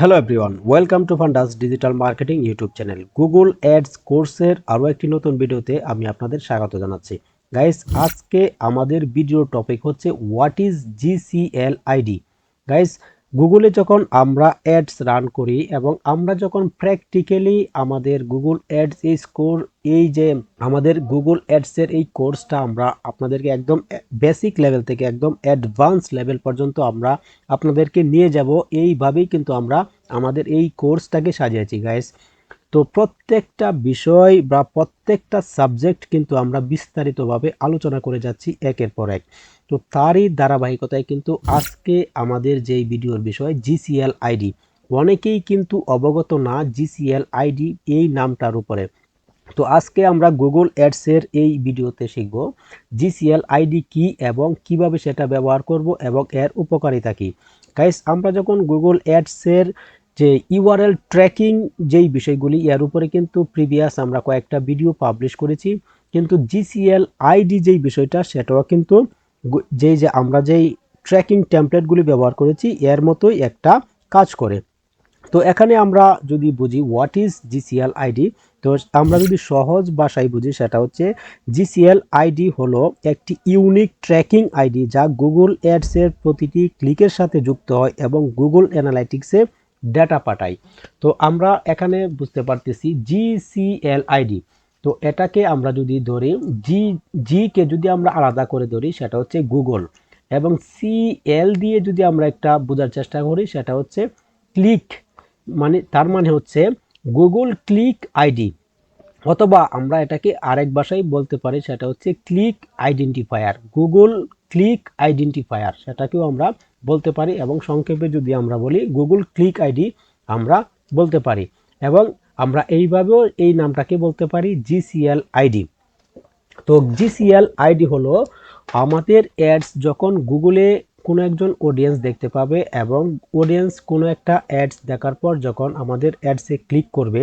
Hello everyone welcome to Fundas digital marketing YouTube channel Google ads কোর্সের আরও একটি নতুন ভিডিওতে আমি আপনাদের স্বাগত জানাচ্ছি। গাইস আজকে আমাদের ভিডিও টপিক হচ্ছে what is GCL ID guys গুগলে যখন আমরা অ্যাডস রান করি এবং আমরা যখন প্র্যাকটিক্যালি আমাদের গুগল অ্যাডস এই স্কোর এই যে আমাদের গুগল অ্যাডসের এই কোর্সটা আমরা আপনাদেরকে একদম বেসিক লেভেল থেকে একদম অ্যাডভান্স লেভেল পর্যন্ত আমরা আপনাদেরকে নিয়ে যাব। এইভাবেই কিন্তু আমরা আমাদের এই কোর্সটাকে সাজিয়েছি গাইস তো প্রত্যেকটা বিষয় বা প্রত্যেকটা সাবজেক্ট কিন্তু আমরা বিস্তারিতভাবে আলোচনা করে যাচ্ছি একের পর এক। তো তারই ধারাবাহিকতায় কিন্তু আজকে আমাদের যেই ভিডিওর বিষয় জিসিএল আইডি অনেকেই কিন্তু অবগত না জিসিএল আইডি এই নামটার উপরে। তো আজকে আমরা গুগল অ্যাডসের এই ভিডিওতে শিখব জিসিএল আইডি কি এবং কীভাবে সেটা ব্যবহার করব এবং এর উপকারিতা কী। গাইস আমরা যখন গুগল অ্যাডসের যে ইউআরএল ট্র্যাকিং যেই বিষয়গুলি, এর উপরে কিন্তু প্রিভিয়াস আমরা কয়েকটা ভিডিও পাবলিশ করেছি। কিন্তু জিসিএল আইডি যেই বিষয়টা, সেটাও কিন্তু যেই যে আমরা যেই ট্র্যাকিং টেমপ্লেটগুলি ব্যবহার করেছি, এর মতোই একটা কাজ করে। তো এখানে আমরা যদি বুঝি হোয়াট ইজ জিসিএল আইডি, তো আমরা যদি সহজ ভাষায় বুঝি, সেটা হচ্ছে জিসিএল আইডি হলো একটি ইউনিক ট্র্যাকিং আইডি যা গুগল অ্যাডসের প্রতিটি ক্লিকের সাথে যুক্ত হয় এবং গুগল অ্যানালাইটিক্সে ডেটা পাঠাই। তো আমরা এখানে বুঝতে পারতেছি জিসিএল আইডি তো এটাকে আমরা যদি ধরি জি জি কে যদি আমরা আলাদা করে ধরি, সেটা হচ্ছে গুগল এবং সিএল দিয়ে যদি আমরা একটা বোঝার চেষ্টা করি, সেটা হচ্ছে ক্লিক মানে তার মানে হচ্ছে গুগল ক্লিক আইডি অথবা আমরা এটাকে আরেক ভাষায় বলতে পারি, সেটা হচ্ছে click identifier Google click identifier সেটাকেও আমরা বলতে পারি এবং সংক্ষেপে যদি আমরা বলি গুগল ক্লিক আইডি আমরা বলতে পারি এবং আমরা এইভাবেও এই নামটাকে বলতে পারি জিসিএল আইডি তো জিসিএল আইডি হলো আমাদের অ্যাডস যখন গুগলে কোনো একজন অডিয়েন্স দেখতে পাবে এবং অডিয়েন্স কোনো একটা অ্যাডস দেখার পর যখন আমাদের অ্যাডসে ক্লিক করবে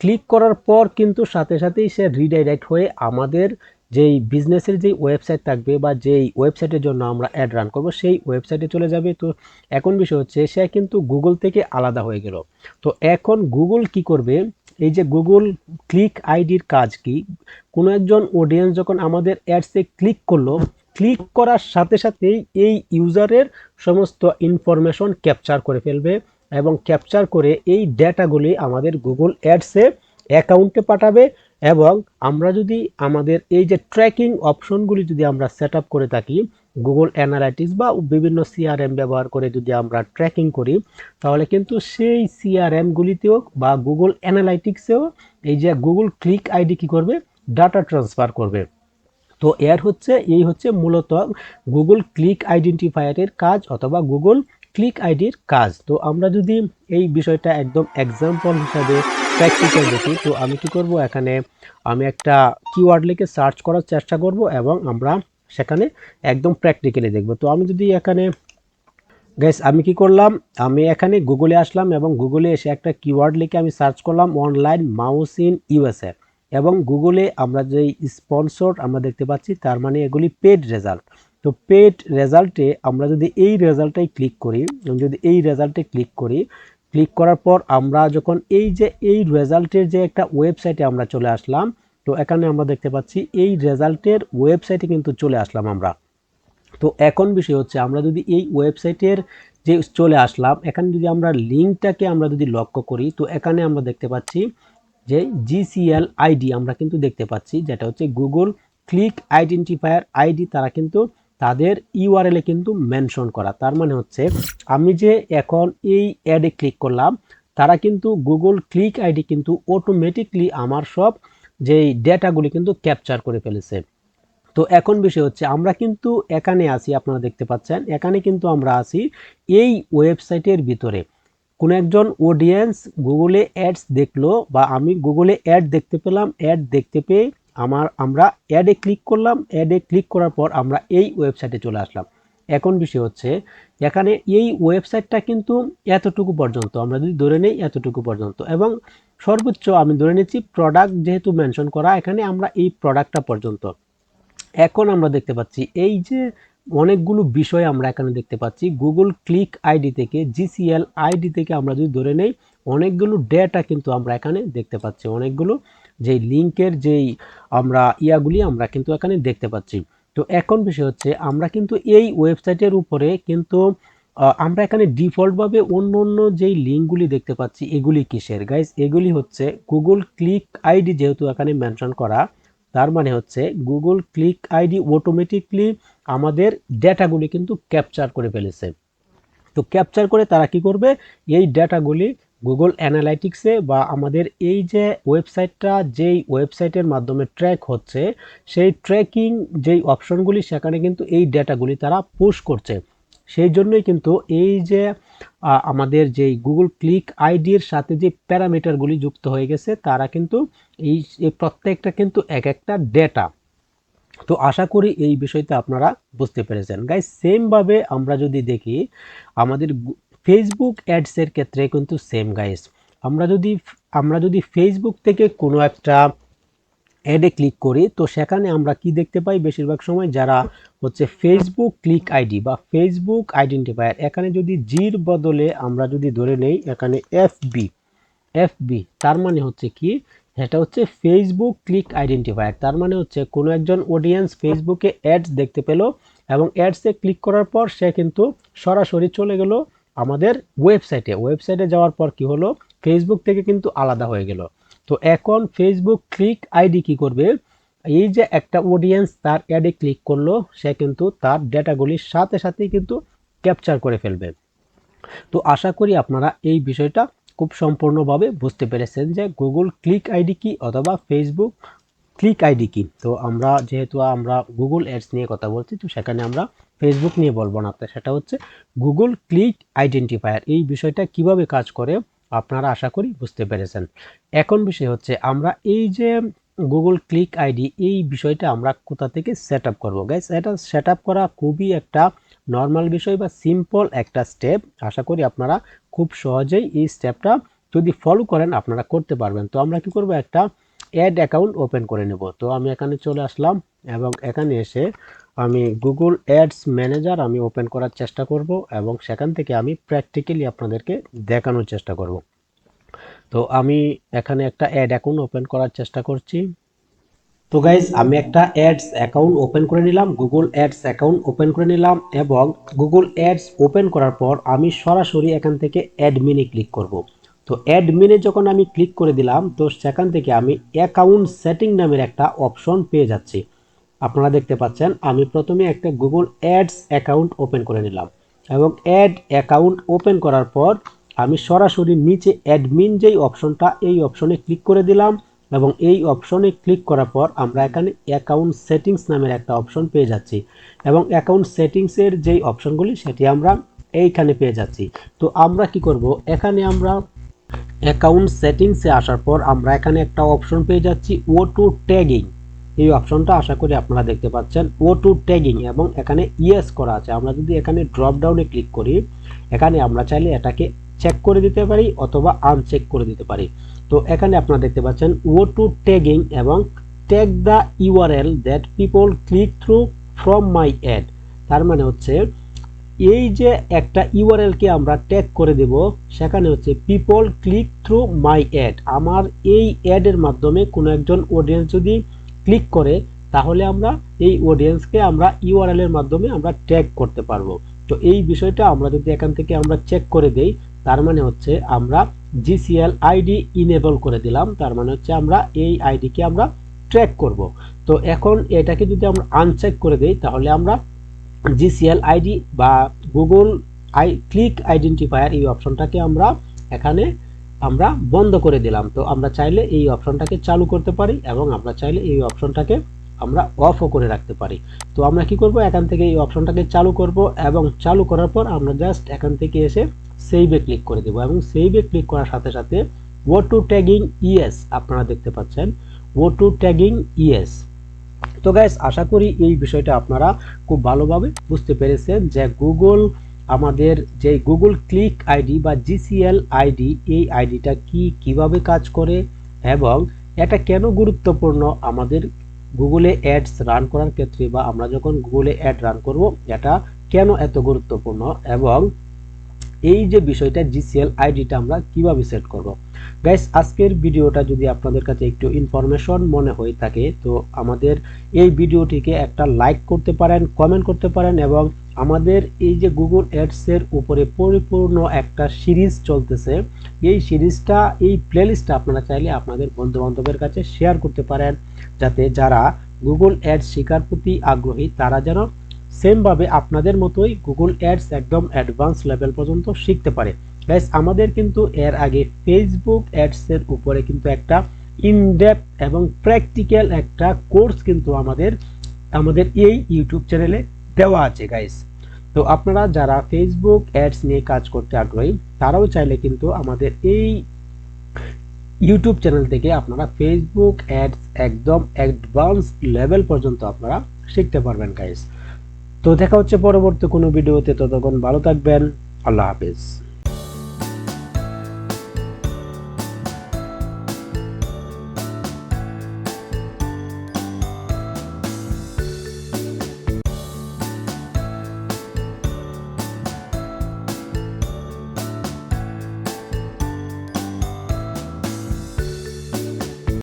ক্লিক করার পর কিন্তু সাথে সাথেই সে রিডাইরেক্ট হয়ে আমাদের যেই বিজনেসের যেই ওয়েবসাইট থাকবে বা যেই ওয়েবসাইটের জন্য আমরা অ্যাড রান করব, সেই ওয়েবসাইটে চলে যাবে। তো এখন বিষয় হচ্ছে, সে কিন্তু গুগল থেকে আলাদা হয়ে গেল। তো এখন গুগল কি করবে? এই যে গুগল ক্লিক আইডির কাজ কি? কোনো একজন অডিয়েন্স যখন আমাদের অ্যাডসে ক্লিক করল ক্লিক করার সাথে সাথেই এই ইউজারের সমস্ত ইনফরমেশন ক্যাপচার করে ফেলবে এবং ক্যাপচার করে এই ডেটাগুলি আমাদের গুগল অ্যাডসে অ্যাকাউন্টে পাঠাবে। এবং আমরা যদি আমাদের এই যে ট্র্যাকিং অপশনগুলি যদি আমরা সেট করে থাকি গুগল অ্যানালাইটিক্স বা বিভিন্ন সিআরএম ব্যবহার করে যদি আমরা ট্র্যাকিং করি, তাহলে কিন্তু সেই সিআরএমগুলিতেও বা গুগল অ্যানালাইটিক্সেও এই যে গুগল ক্লিক আইডি কী করবে? ডাটা ট্রান্সফার করবে। তো এর হচ্ছে, এই হচ্ছে মূলত গুগল ক্লিক আইডেন্টিফায়ারের কাজ অথবা গুগল ক্লিক আইডির কাজ। তো আমরা যদি এই বিষয়টা একদম এক্সাম্পল হিসাবে প্র্যাকটিক্যাল দেখি। তো আমি কি করব? এখানে আমি একটা কিওয়ার্ড লিখে সার্চ করার চেষ্টা করব এবং আমরা সেখানে একদম প্র্যাকটিক্যালি দেখব। তো আমি যদি এখানে গ্যাস আমি কি করলাম? আমি এখানে গুগলে আসলাম এবং গুগলে এসে একটা কিওয়ার্ড লিখে আমি সার্চ করলাম অনলাইন মাউস ইন ইউএসএ এবং গুগলে আমরা যে স্পন্সর আমরা দেখতে পাচ্ছি, তার মানে এগুলি পেড রেজাল্ট তো পেড রেজাল্টে আমরা যদি এই রেজাল্টটাই ক্লিক করি, যদি এই রেজাল্টে ক্লিক করি ক্লিক করার পর আমরা যখন এই যে, এই রেজাল্টের যে একটা ওয়েবসাইটে আমরা চলে আসলাম, তো এখানে আমরা দেখতে পাচ্ছি এই রেজাল্টের ওয়েবসাইটে কিন্তু চলে আসলাম আমরা। তো এখন বিষয় হচ্ছে আমরা যদি এই ওয়েবসাইটের যে চলে আসলাম, এখানে যদি আমরা লিঙ্কটাকে আমরা যদি লক্ষ্য করি, তো এখানে আমরা দেখতে পাচ্ছি যে জিসিএল আইডি আমরা কিন্তু দেখতে পাচ্ছি, যেটা হচ্ছে গুগল ক্লিক আইডেন্টিফায়ার আইডি, তারা কিন্তু তাদের ইউআরএলে কিন্তু মেনশন করা। তার মানে হচ্ছে, আমি যে এখন এই অ্যাডে ক্লিক করলাম, তারা কিন্তু গুগল ক্লিক আইডি কিন্তু অটোমেটিকলি আমার সব যেই ডেটাগুলি কিন্তু ক্যাপচার করে ফেলেছে। তো এখন বিষয় হচ্ছে, আমরা কিন্তু এখানে আছি, আপনারা দেখতে পাচ্ছেন, এখানে কিন্তু আমরা আছি এই ওয়েবসাইটের ভিতরে। কোনো একজন অডিয়েন্স গুগলে অ্যাডস দেখল বা আমি গুগলে অ্যাড দেখতে পেলাম অ্যাড দেখতে পেয়ে আমার, আমরা অ্যাডে ক্লিক করলাম অ্যাডে ক্লিক করার পর আমরা এই ওয়েবসাইটে চলে আসলাম। এখন বিষয় হচ্ছে, এখানে এই ওয়েবসাইটটা কিন্তু এতটুকু পর্যন্ত, আমরা যদি ধরে নেই এতটুকু পর্যন্ত, এবং সর্বোচ্চ আমি ধরে নিচ্ছি প্রোডাক্ট যেহেতু মেনশন করা, এখানে আমরা এই প্রোডাক্টটা পর্যন্ত। এখন আমরা দেখতে পাচ্ছি, এই যে অনেকগুলো বিষয় আমরা এখানে দেখতে পাচ্ছি গুগল ক্লিক আইডি থেকে জিসিএল আইডি থেকে আমরা যদি ধরে নেই, অনেকগুলো ডেটা কিন্তু আমরা এখানে দেখতে পাচ্ছি, অনেকগুলো যেই লিঙ্কের যেই আমরা ইয়াগুলি আমরা কিন্তু এখানে দেখতে পাচ্ছি। তো এখন বিষয় হচ্ছে আমরা কিন্তু এই ওয়েবসাইটের উপরে কিন্তু আমরা এখানে ডিফল্টভাবে অন্য অন্য যেই লিঙ্কগুলি দেখতে পাচ্ছি, এগুলি কিসের? গাইস এগুলি হচ্ছে গুগল ক্লিক আইডি যেহেতু এখানে মেনশন করা, তার মানে হচ্ছে গুগল ক্লিক আইডি অটোমেটিকলি আমাদের ডেটাগুলি কিন্তু ক্যাপচার করে ফেলেছে। তো ক্যাপচার করে তারা কি করবে? এই ডেটাগুলি গুগল অ্যানালাইটিক্সে বা আমাদের এই যে ওয়েবসাইটটা যেই ওয়েবসাইটের মাধ্যমে ট্র্যাক হচ্ছে, সেই ট্র্যাকিং যেই অপশনগুলি সেখানে কিন্তু এই ডেটাগুলি তারা পুশ করছে। সেই জন্যই কিন্তু এই যে আমাদের যেই গুগল ক্লিক আইডির সাথে যে প্যারামিটারগুলি যুক্ত হয়ে গেছে, তারা কিন্তু এই প্রত্যেকটা কিন্তু এক একটা ডেটা তো আশা করি এই বিষয়টা আপনারা বুঝতে পেরেছেন। গাইস সেমভাবে আমরা যদি দেখি, আমাদের ফেসবুক অ্যাডসের ক্ষেত্রে কিন্তু সেম গাইস আমরা যদি আমরা যদি ফেসবুক থেকে কোনো একটা অ্যাডে ক্লিক করি, তো সেখানে আমরা কি দেখতে পাই? বেশিরভাগ সময় যারা হচ্ছে ফেসবুক ক্লিক আইডি বা ফেসবুক আইডেন্টিফায়ার এখানে যদি জির বদলে আমরা যদি ধরে নেই, এখানে এফবি এফবি তার মানে হচ্ছে কি? এটা হচ্ছে ফেসবুক ক্লিক আইডেন্টিফায়ার তার মানে হচ্ছে কোনো একজন অডিয়েন্স ফেসবুকে অ্যাডস দেখতে পেল এবং অ্যাডসে ক্লিক করার পর সে কিন্তু সরাসরি চলে গেল আমাদের ওয়েবসাইটে ওয়েবসাইটে যাওয়ার পর কি হলো? ফেসবুক থেকে কিন্তু আলাদা হয়ে গেল। তো এখন ফেসবুক ক্লিক আইডি কি করবে? এই যে একটা অডিয়েন্স তার অ্যাডে ক্লিক করল, সে কিন্তু তার ডেটাগুলির সাথে সাথেই কিন্তু ক্যাপচার করে ফেলবে। তো আশা করি আপনারা এই বিষয়টা খুব সম্পূর্ণভাবে বুঝতে পেরেছেন যে গুগল ক্লিক আইডি কি অথবা ফেসবুক ক্লিক আইডি কি। তো আমরা যেহেতু আমরা গুগল অ্যাডস নিয়ে কথা বলছি, তো সেখানে আমরা ফেসবুক নিয়ে বলব না তো সেটা হচ্ছে গুগল ক্লিক আইডেন্টিফায়ার এই বিষয়টা কীভাবে কাজ করে আপনারা আশা করি বুঝতে পেরেছেন। এখন বিষয় হচ্ছে আমরা এই যে গুগল ক্লিক আইডি এই বিষয়টা আমরা কোথা থেকে সেট আপ করব? গাইস এটা সেট আপ করা খুবই একটা নর্মাল বিষয় বা সিম্পল একটা স্টেপ আশা করি আপনারা খুব সহজেই এই স্টেপটা যদি ফলো করেন, আপনারা করতে পারবেন। তো আমরা কি করব? একটা অ্যাড অ্যাকাউন্ট ওপেন করে নেব। তো আমি এখানে চলে আসলাম এবং এখানে এসে আমি গুগল অ্যাডস ম্যানেজার আমি ওপেন করার চেষ্টা করব এবং সেখান থেকে আমি প্র্যাকটিক্যালি আপনাদেরকে দেখানোর চেষ্টা করব। তো আমি এখানে একটা অ্যাড অ্যাকাউন্ট ওপেন করার চেষ্টা করছি। তো গাইজ আমি একটা অ্যাডস অ্যাকাউন্ট ওপেন করে নিলাম গুগল অ্যাডস অ্যাকাউন্ট ওপেন করে নিলাম এবং গুগল অ্যাডস ওপেন করার পর আমি সরাসরি এখান থেকে অ্যাডমিনে ক্লিক করব। তো অ্যাডমিনে যখন আমি ক্লিক করে দিলাম, তো সেখান থেকে আমি অ্যাকাউন্ট সেটিং নামের একটা অপশন পেয়ে যাচ্ছি। আপনারা দেখতে পাচ্ছেন, আমি প্রথমে একটা গুগল অ্যাডস অ্যাকাউন্ট ওপেন করে নিলাম এবং অ্যাড অ্যাকাউন্ট ওপেন করার পর আমি সরাসরি নিচে অ্যাডমিন যেই অপশনটা এই অপশনে ক্লিক করে দিলাম এবং এই অপশনে ক্লিক করার পর আমরা এখানে অ্যাকাউন্ট সেটিংস নামের একটা অপশন পেয়ে যাচ্ছি এবং অ্যাকাউন্ট সেটিংসের যেই অপশনগুলি সেটি আমরা এইখানে পেয়ে যাচ্ছি। তো আমরা কি করব? এখানে আমরা অ্যাকাউন্ট সেটিংসে আসার পর আমরা এখানে একটা অপশন পেয়ে যাচ্ছি ও টু ট্যাগিং এই অপশনটা আশা করি আপনারা দেখতে পাচ্ছেন। ও টু ট্যাগিং এবং এখানে ইয়েস করা আছে। আমরা যদি এখানে ড্রপ ডাউনে ক্লিক করি, এখানে আমরা চাইলে এটাকে চেক করে দিতে পারি অথবা আনচেক করে দিতে পারি। তো এখানে আপনারা দেখতে পাচ্ছেন ও টু ট্যাগিং এবং tag the URL that people click through from my ad তার মানে হচ্ছে, এই যে একটা ইউআরএলকে আমরা ট্যাগ করে দেব, সেখানে হচ্ছে people click through my ad আমার এই অ্যাডের মাধ্যমে কোনো একজন অডিয়েন্স যদি ক্লিক করে তাহলে আমরা এই অডিয়েন্সকে আমরা ইউআরএল এর মাধ্যমে আমরা ট্যাগ করতে পারব। তো এই বিষয়টা আমরা যদি এখান থেকে আমরা চেক করে দেই, তার মানে হচ্ছে আমরা জিসিএল আইডি ইনেবল করে দিলাম, তার মানে হচ্ছে আমরা এই আইডিকে আমরা ট্র্যাক করব। তো এখন এটাকে যদি আমরা আনচেক করে দেই, তাহলে আমরা জিসিএল আইডি বা গুগল আই ক্লিক আইডেন্টিফায়ার এই অপশনটাকে আমরা এখানে আমরা বন্ধ করে দিলাম। তো আমরা চাইলে এই অপশনটাকে চালু করতে পারি এবং আমরা চাইলে এই অপশনটাকে আমরা অফও করে রাখতে পারি। তো আমরা কি করব? এখান থেকে এই অপশনটাকে চালু করব এবং চালু করার পর আমরা জাস্ট এখান থেকে এসে সেভে ক্লিক করে দেব এবং সেভে ক্লিক করার সাথে সাথে ও টু ট্যাগিং ইএস আপনারা দেখতে পাচ্ছেন। ও টু ট্যাগিং ইএস তো গাইস আশা করি এই বিষয়টা আপনারা খুব ভালোভাবে বুঝতে পেরেছেন যে গুগল আমাদের যে গুগল ক্লিক আইডি বা জিসিএল আইডি এই আইডিটা কি কীভাবে কাজ করে এবং এটা কেন গুরুত্বপূর্ণ আমাদের গুগলে অ্যাডস রান করার ক্ষেত্রে বা আমরা যখন গুগলে অ্যাড রান করব, এটা কেন এত গুরুত্বপূর্ণ এবং এই যে বিষয়টা জিসিএল আইডিটা আমরা কীভাবে সেট করব? গাইস আজকের ভিডিওটা যদি আপনাদের কাছে একটু ইনফরমেশন মনে হয়ে থাকে, তো আমাদের এই ভিডিওটিকে একটা লাইক করতে পারেন কমেন্ট করতে পারেন এবং আমাদের এই যে গুগল অ্যাডসের উপরে পরিপূর্ণ একটা সিরিজ চলতেছে, এই সিরিজটা, এই প্লেলিস্টটা আপনারা চাইলে আপনাদের বন্ধু বান্ধবের কাছে শেয়ার করতে পারেন, যাতে যারা গুগল অ্যাডস শেখার প্রতি আগ্রহী, তারা যেন সেমভাবে আপনাদের মতোই গুগল অ্যাডস একদম অ্যাডভান্স লেভেল পর্যন্ত শিখতে পারে। গাইস আমাদের কিন্তু এর আগে ফেসবুক অ্যাডসের উপরে কিন্তু একটা ইনডেপ এবং প্র্যাকটিক্যাল একটা কোর্স কিন্তু আমাদের আমাদের এই ইউটিউব চ্যানেলে দেওয়া আছে গাইস তো আপনারা যারা ফেসবুক অ্যাডস নিয়ে কাজ করতে আগ্রহী, তারাও চাইলে কিন্তু আমাদের এই ইউটিউব চ্যানেল থেকে আপনারা ফেসবুক অ্যাডস একদম অ্যাডভান্স লেভেল পর্যন্ত আপনারা শিখতে পারবেন গাইস তো দেখা হচ্ছে পরবর্তী কোনো ভিডিওতে। ততক্ষণ ভালো থাকবেন। আল্লাহ হাফেজ।